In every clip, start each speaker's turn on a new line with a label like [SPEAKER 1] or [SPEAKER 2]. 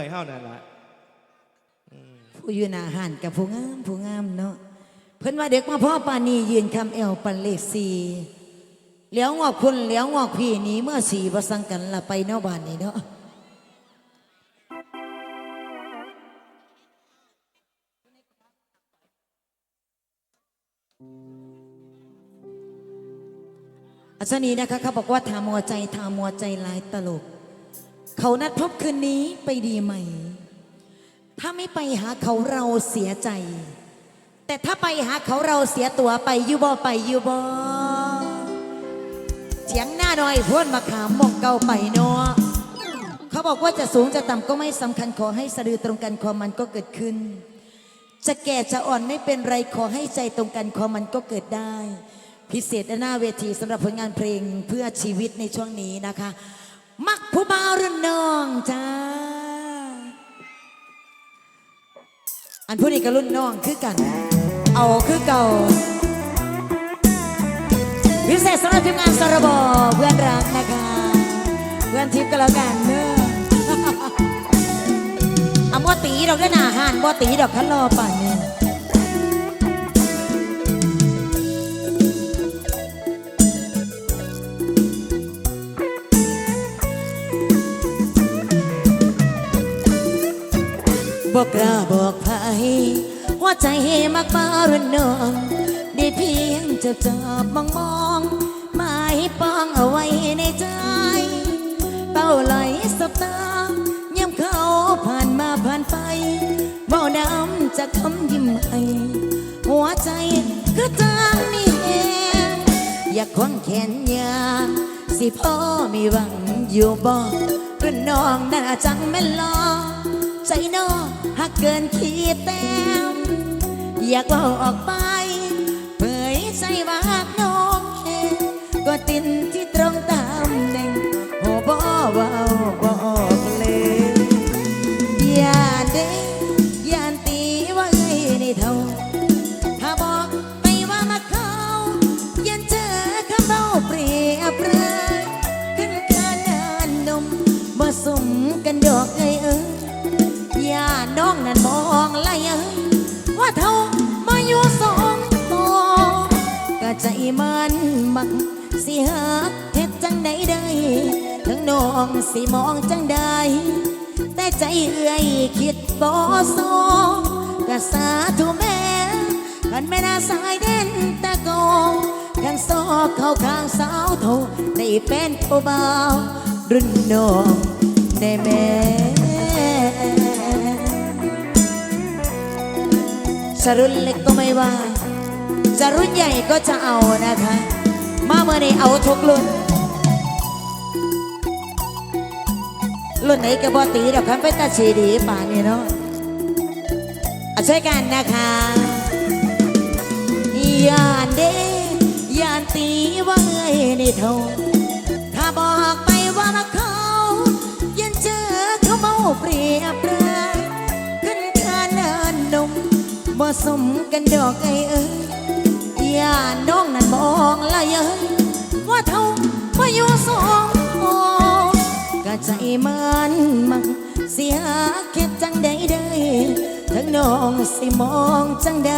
[SPEAKER 1] เคยเฮานั่นละ
[SPEAKER 2] ผู้อยู่หน้าหันกับผู้งามผู้งามเนาะเพิ่นว่าเด็กมาพ่อปานียืนคำเอวปันเลขสี่เหลียวงอกคุณเหลียวงอกพี่หนี้เมื่อสี่ประสังกันละไปเนาะบ้านนี้เนาะอาจารย์นี้นะคะเขาบอกว่าทามัวใจทามัวใจหลายตลก เขานัดพบคืนนี้ไปดีไหม ถ้าไม่ไปหาเขาเราเสียใจ แต่ถ้าไปหาเขาเราเสียตัวไปยูบอไปยูบอเสียงหน้าหน่อยพ่นมาขามมองเก่าไปเนาะเขาบอกว่าจะสูงจะต่ำก็ไม่สำคัญขอให้สะดือตรงกันความมันก็เกิดขึ้น จะแก่จะอ่อนไม่เป็นไรขอให้ใจตรงกันความมันก็เกิดได้ พิเศษหน้าเวทีสำหรับผลงานเพลงเพื่อชีวิตในช่วงนี้นะคะ มักผู้บ่าวรุ่นน้องจ้า อันผู้นี้ก็รุ่นน้องคือกัน เอาคือเก่า พิเศษสำหรับทีมงานสระบอเพื่อนรักนะคะ เพื่อนทิพย์ก็แล้วกันเนอะเอาบ่ตีดอกเด้อหนาหานบ่ตีดอกคันรอป่านนี้ ใจมักมารุ่นน้องได้เพียงจะจับมองมองหมายปองเอาไว้ในใจเต้าไหลสบตาเยี่ยมเขาผ่านมาผ่านไปบ่น้ำจะคำยิ้มให้หัวใจก็จางมีแหงอยากควงแขนยาสิพ่อมีหวังอยู่บ่รุ่นน้องน่าจังแม่นลอใจน้องหักเกินขีดแต้ม อยากว่าออกไป เผยใจว่าหักน้ สิหักเฮ็ดจังใดได้ทั้งน้องสิมองจังใดแต่ใจเอื้อยคิดบ่โซก็สาธุแม่กันไม่น่าสายเด่นตะโกกันซอกเข้าข้างสาวโทได้เป็นผู้บ่าวรุ่นน้องได้แม่จะรุ่นเล็กก็ไม่ว่า จะรุ่นใหญ่ก็จะเอานะคะ มาเมื่อนี้เอาทุกรุ่น รุ่นไหนก็บอตีดอกคันไปตาชีดีป่านนี้เนาะเอาช่วยกันนะคะยานเดยานตีว่าเอ้ยในท่าถ้าบอกไปว่ามาเขายันเจอเขาเมาเปรียบเลยขึ้นคานเนินนมบ่สมกันดอกไอ้เอ้ย ยาน้องนั่นมองละเอ้ยว่าเท่ามาอยู่สองโอกะใจมันมังเสียเข็ดจังใดได้ทั้งน้องสิมองจังใด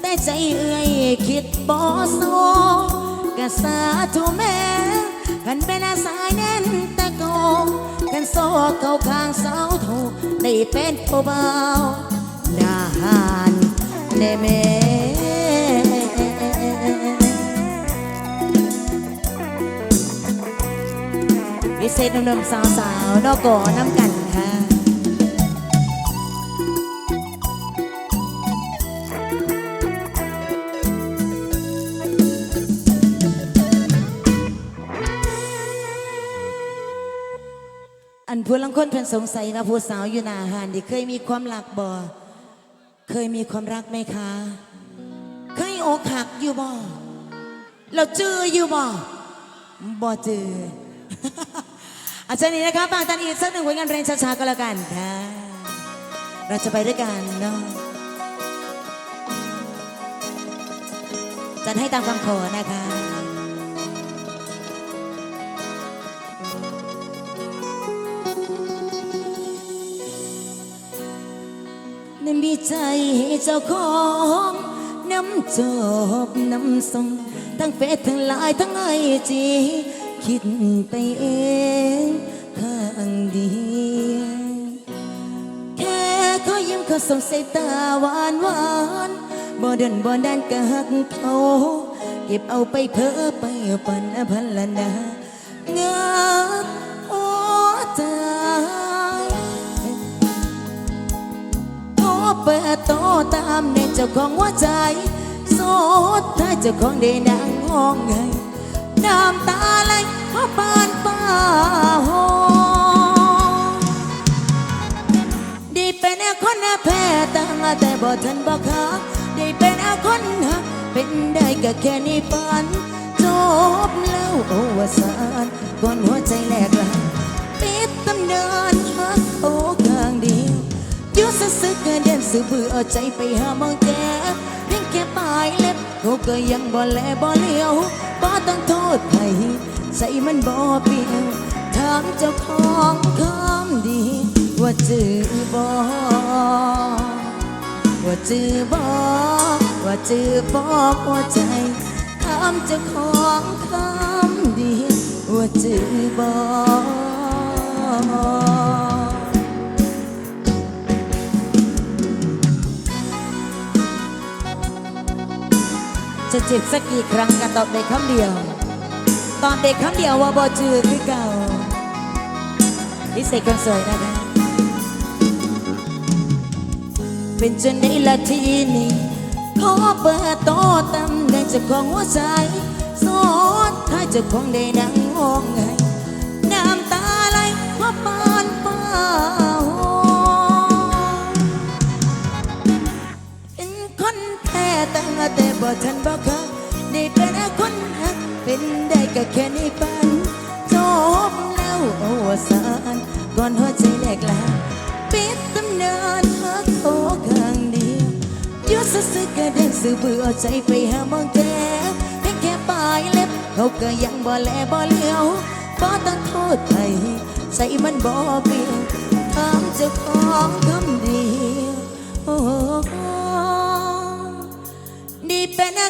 [SPEAKER 2] แต่ใจเอ้ยคิดบ่โซกะสาธุแม่กันเป็นอาสายแน่นตะโกกันโซเข้าข้างสาโทได้เป็นผู้เบาหน้าหานในแม่ พิเศษหนุ่มๆสาวๆนอกก่อน้ำกันค่ะอันผู้ลังคนเพิ่นสงสัยว่าผู้สาวอยู่หน้าหานที่เคยมีความรักบ่เคยมีความรักไหมคะ เคยอกหักอยู่บ่เราเจออยู่บ่บ่เจออาจารย์นี้นะคะฝากตันอีกสักหนึ่งผลงานเพลงช้าๆก็แล้วกันค่ะเราจะไปด้วยกันเนาะจัดให้ตามคำขอนะคะในมีใจให้เจ้าของ น้ำจบน้ำส่งทั้งเฟซทั้งไลน์ทั้งไอจีคิดไปเองข้างเดียวแค่เขายิ้มเขาส่งสายตาหวานหวานบ่เดินบ่ดันก็หักเขาเก็บเอาไปเพ้อไปปันพันละนาเงาหั โอ้เปิดโตตามในเจ้าของหัวใจโสดถ้าเจ้าของได้นางห้องไงน้ำตาไหลเพราะปานป้าหอได้เป็นคนแพ้ตั้งแต่บ่ทันบ่ขาได้เป็นคนหักเป็นได้ก็แค่ในฝันจบแล้วโอวสานก่อนหัวใจแหลกลายปิดตำนานหักโอข้างเดียว อยู่สึกสึกๆก็เดินสือเบื่อเอาใจไปหามองแกเพียงแค่ปลายเล็บเขาก็ยังบ่แลบ่เลี้ยวบ่ต้องโทษใครใจมันบ่เปลี่ยวถามเจ้าของคำดี ว่าจือบ่ว่าจือบ่ว่าจือบ่หัวใจถามเจ้าของคำดี ว่าจือบ่ จะเจ็บสักกี่ครั้งกันตอบเด้คำเดียว ตอนเด็กคำเดียวว่าบ่จือคือเก่าพิเศษคนสวยนะคะเป็นจนในละทีนี้ขอเปิดโตตำแหน่งเจ้าของหัวใจสอนถ้าเจ้าของได้นั่งห้อง คนแพ้ตั้งแต่บ่ทันบ่เคยได้เป็นคนหักเป็นได้ก็แค่ในฝันจบแล้วโอวสานก่อนหัวใจแหลกลาปิดตำนานหักโอข้างเดียวยู่ซื่อๆก็เดินสื่อเบื่อใจไปหามองแก้วเพียงแค่ปลายเล็บเขาก็ยังบ่แลบ่เลี้ยวบ่ต้องโทษใครใจมันบ่เปลี่ยวถามเจ้าของเดีย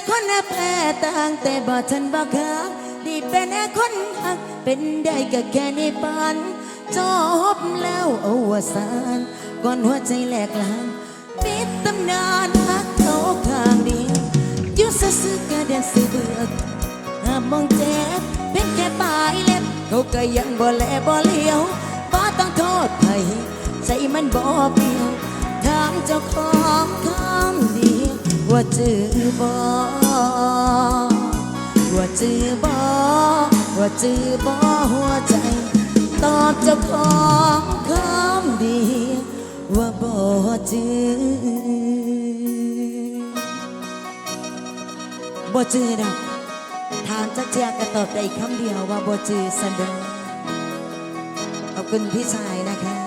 [SPEAKER 2] คนแพ้ต่างแต่บ่ทันบ่คักดีเป็นคนหักเป็นได้ก็แค่ในปันจบแล้วอวสานก่อนหัวใจแหลกลางปิดตำนานหักเขาข้างดียวอยู่ซื่อๆก็เดินสื่อเบือกหามองเจ็บเป็นแค่ปลายเล็บเขาก็ยังบ่แลบ่เลี้ยวบ่ต้องโทษใครใจมันบ่เปลี่ยวถามเจ้าของคำเดียว ว่าจือบ่ว่าจือบ่ว่าจือบ่หัวใจ ตอบเจ้าของคำเดียวว่าบ่จือบ่จือดอกถามจักเจียก็ตอบได้คำเดียวว่าบ่จือสันดอขอบคุณพี่ชายนะคะ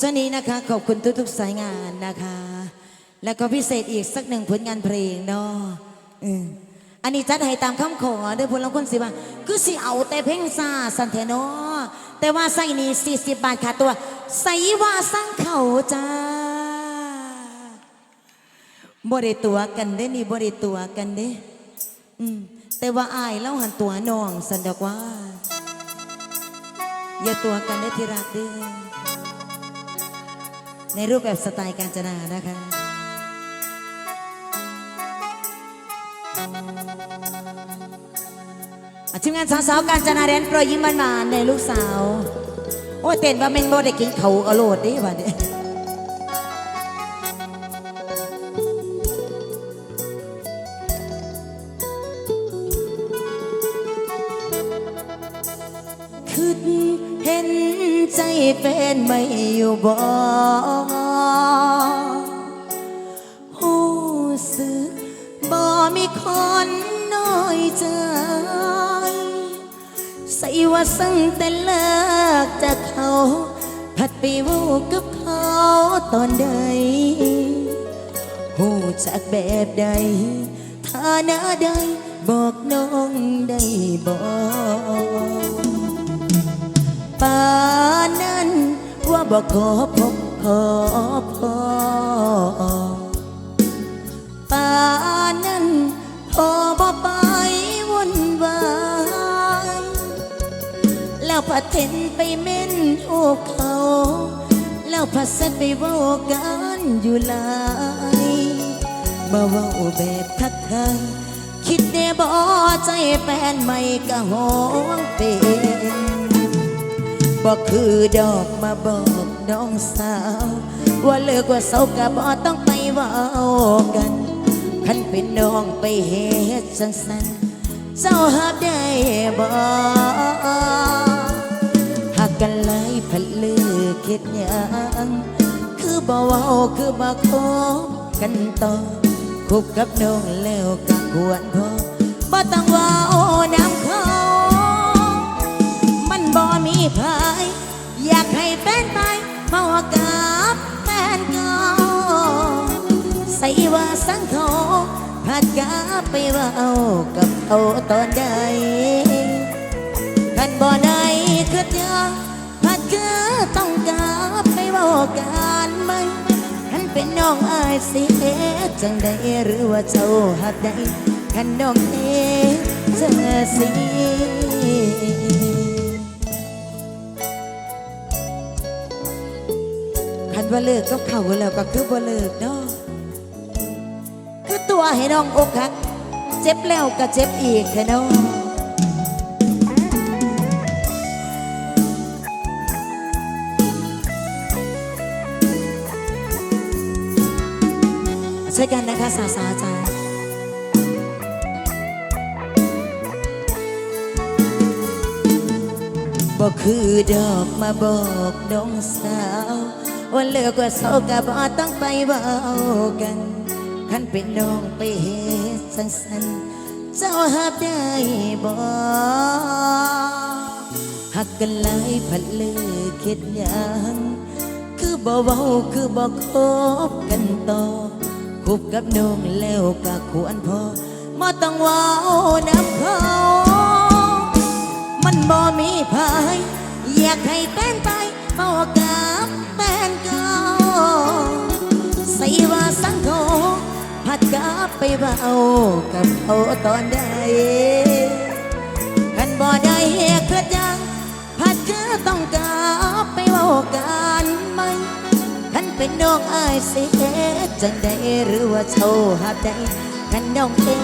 [SPEAKER 2] ช่วงนี้นะคะขอบคุณทุกๆสายงานนะคะ แล้วก็พิเศษอีกสักหนึ่งผลงานเพลงเนาะอืมอันนี้จัดให้ตามคำขอเด้อพลังคนสิว่าคือสิเอาแต่เพลงซาสันเทนาะแต่ว่าใส่นี่สี่สิบบาทค่ะตัว ใส่ว่าสร้างเขาจ้าบริตัวกันเด้นี่บริตัวกันเด้อืมแต่ว่าอายเล่าหันตัวน้องสันดอกว่า อย่าตัวกันได้ที่รักเด้อ ในรูปแบบสไตล์การจนานะคะอะทีมงานสาวๆการจนาแดนโปรยยิ้มมันมาในลูกสาว โอ้เต้นว่าเมนโบได้กินเขาอโลดดิว่าเนี่ อยู่บ่หูสึกบ่มีคนน้อยใจใส่ว่าสั่งแต่เลิกจากเขา ผัดไปวูกับเขาตอนใดหูจากแบบใดฐานะใดบอกน้องได้บอกป่านั้น ว่าบอกขอพบขอพอป่านั้นพอบ่ไปวุ่นวายแล้วพระเทนไปเม่นถูกเขา แล้วพระเสด็จไปเว่ากันอยู่หลายมาเว่าแบบทักทายคิดเดบ่ใจแฟนใหม่ก็หวงเป็น บอกคือดอกมาบอกน้องสาว ว่าเลิกว่าเศร้ากับบ่ต้องไปว่ากันคันเป็นน้องไปเฮ็ดสันสันเจ้าหับได้บ่หักกันหลยพันเลือกเฮ็ดยังคือบ่เว้าคือบ่คบกันต่อคบกับน้องแล้วก็ควรพอบ่ต้องว้าน้ำเขามันบ่มีภา อยากให้แฟนไปเมากับแฟนเก่าใส่ว่าสังเขาผัดกาไปว่าเอากับเขาตอนใดกันบ่ได้คือยังผัดกาต้องกาไปว่ากันไหมคันเป็นน้องอายสิเฮ็ดจังใดหรือว่าเจ้าหักใดคันน้องเฮ็ดจังสิ นว่าเลิกก็เข้าแล้วก็คือบ่เลิกเนาะคือตัวให้น้องอกหัก เจ็บแล้วก็เจ็บอีกแค่น้องช่วยกันนะคะสาสาจ้าบอกคือดอกมาบอกน้องสาว ว่าเลิกว่าเศร้ากับบ่ต้องไปเว้ากันคันเป็นน้องไปเฮ็ดสันสันเจ้าหับได้บ่หักกันหลายพันเลิกเข็ดยังคือบ่เว้าคือบ่คบกันต่อคบกับน้องแล้วก็ควรพอบ่ต้องเว้าน้ำเขามันบ่มีภายอยากให้แฟนไปเมากับแฟนเก่าใส่ ว่าสังโฆผัดกาไปเบากับเขาตอนใดกันบ่ได้เกิดยังผัดกาต้องกาไปเบากันไหมคันเป็นน้องอายสิเฮ็ดจังใดหรือว่าเช่าหับใดคันน้องเฮ็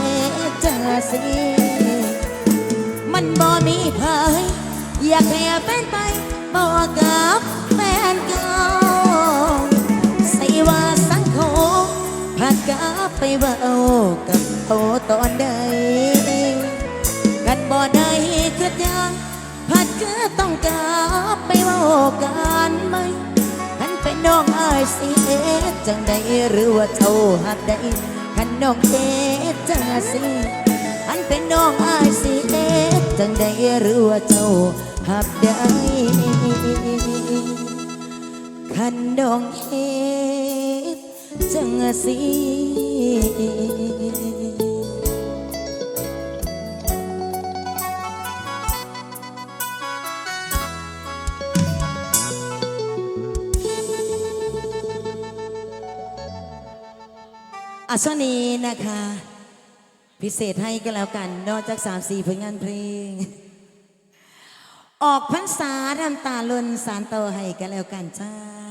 [SPEAKER 2] ดจังสิมันบ่มีภายอยากให้แฟนไปบอกกับแฟนเก่า ผัดกาไปเบากับเขาตอนใดกันบ่ได้คือยังผัดกาต้องกาไปเบากันไหมคันเป็นน้องอายสิเอจังใดหรือว่าเท่าหักใดคันน้องเอจังสิอันเป็นน้องอายสิเอจังใดหรือว่าเจ้าหับได้คันน้องเฮ จังสิอะช่วนี้นะคะ พิเศษให้ก็แล้วกัน นอกจากสามสี่ผลงานเพลง ออกพรรษาน้ำตาลนสารโตให้ก็แล้วกันจ้า